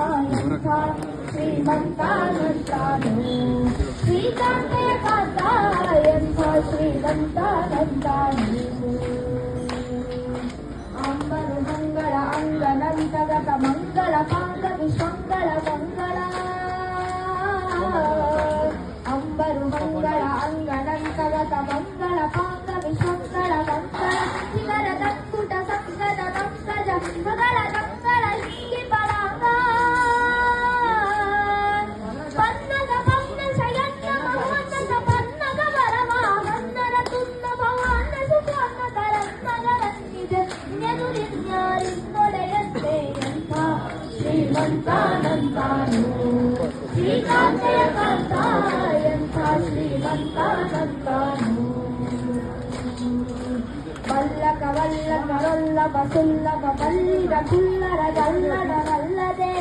ఎంత శ్రీమంతానంతాను శ్రీకాంతయ కాంత ఎంత శ్రీమంతానంతాను మంగళ అంగనంతగత మంగళ శ్రీమంతానంతాను శ్రీకాంతయ కాంత శ్రీమంతానంతాను వల్లక వల్లక వల్లక సుల్లక పల్లిద కుల్లర గల్లడ వల్లదే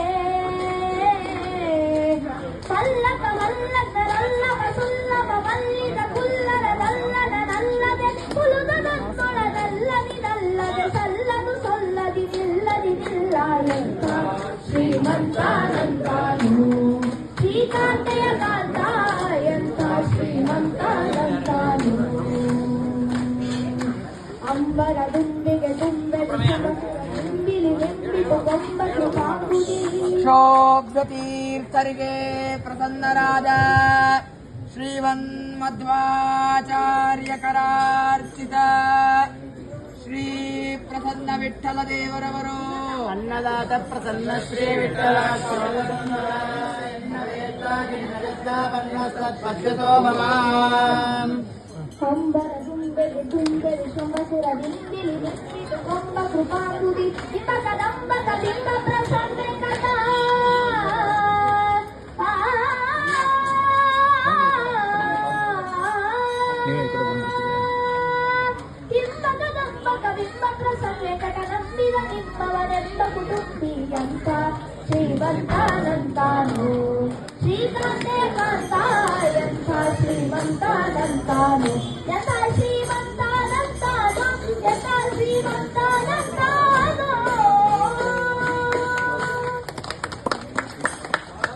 षोऽव्यतीर्थर्गे प्रसन्नराज ಶ್ರೀಮನ್ಮಧ್ವಾಚಾರ್ಯಕರಾರ್ಚಿತ ಶ್ರೀ ಪ್ರಸನ್ನ ವಿಠಲ ದೇವರವರು ಅನ್ನದಾತ ಪ್ರಸನ್ನ ಶ್ರೀ ವಿಠಲ ಕೊಂಬರ ದುಂಬಲಿ ದುಂಬಲಿ ಸೊಂಬಸುರ ಬಿಂದಿಲಿ ಬಿಂಬಿತ ಕೊಂಬ ಕೃಪಾಸುರಿ ಬಿಂಬ ಕದಂಬ ಕಬಿಂಬ ನಿಮ್ಮವರೆಂಬ ಕುಟುಂಬಿಯಂತ ಶ್ರೀಮಂತನಂತಾನು ಶ್ರೀಕಂಠೇಕಾಂತಾಯಂತ ಶ್ರೀಮಂತನಂತಾನು ಯಥ ಶ್ರೀಮಂತನಂತಾನು ಯಥ ಶ್ರೀಮಂತ